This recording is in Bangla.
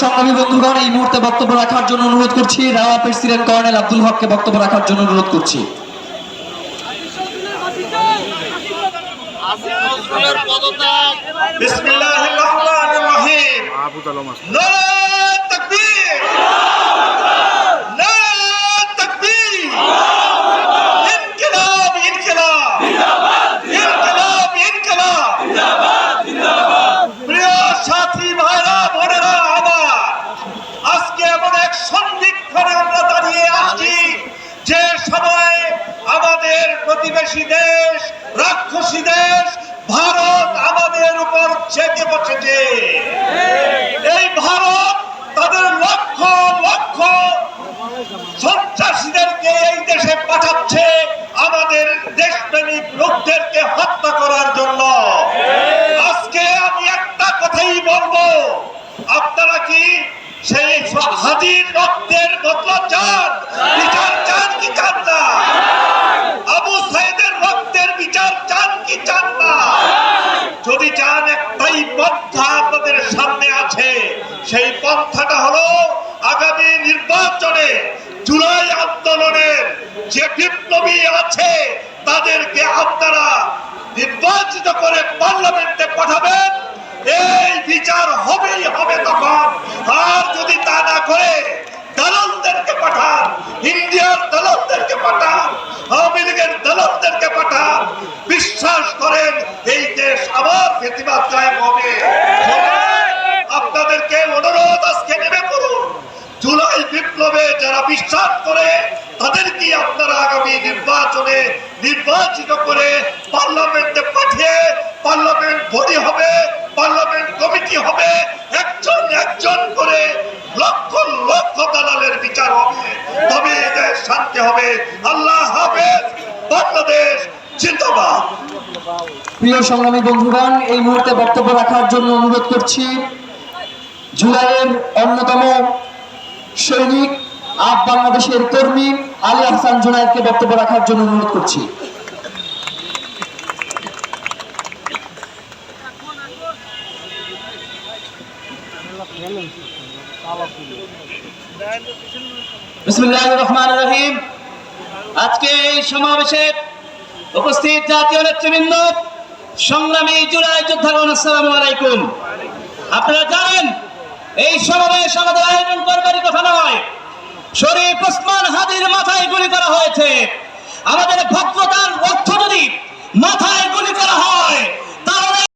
সংগ্রামী বন্ধুগণ এই মুহূর্তে বক্তব্য রাখার জন্য অনুরোধ করছি। রাওয়া প্রেসিডেন্ট কর্নেল আব্দুল হককে বক্তব্য রাখার জন্য অনুরোধ করছি। বিসমিল্লাহির রহমানির রহিম। কথাই বলব, আপনারা কি সেই হাজির রক্তের বদলা চান? বিচার চান কি চান না? আবু সাইদের রক্তের বিচার চান কি চান না? যদি চান একটাই পন্থা আপনাদের সামনে আছে, সেই পন্থাটা হলো আগামী নির্বাচনে জুলাই আন্দোলনের যে বিপ্লবী আছে, তাদেরকে আপনারা নির্বাচিত করে পার্লামেন্টে পাঠাবেন। এই বিচার হবেই হবে তখন। আর যদি তা না করে দালালদেরকে পাঠান, ইন্ডিয়ার দালালদেরকে পাঠান আওয়ামী লীগের দালালদেরকে পাঠান, বিশ্বাস করেন এই দেশ আবার প্রতিবাদ কায়েম হবে। আপনাদেরকে অনুরোধ আজকে নেমে পড়ুন। জুলাই বিপ্লবে যারা বিশ্বাস করে তাদেরকে আপনারা আগামী নির্বাচনে নির্বাচিত করে পার্লামেন্টে পাঠিয়ে, পার্লামেন্ট বডি হবে, পার্লামেন্ট শান্তি হবে। আল্লাহ হাফেজ, বাংলাদেশ জিন্দাবাদ। প্রিয় সংগ্রামী বন্ধুগণ, এই মুহূর্তে বক্তব্য রাখার জন্য অনুরোধ করছি, জুলাইয়ের অন্যতম সৈনিক আপ বাংলাদেশের কর্মী আলী আহসান জুনায়েদকে বক্তব্য রাখার জন্য অনুরোধ করছি। সংগ্রামী আলাইকুম। আপনারা জানেন, এই সমাবেশ আমাদের আয়োজন কথা নয়। শরীফ মাথায় গুলি করা হয়েছে। আমাদের ভদ্রতার অর্থ যদি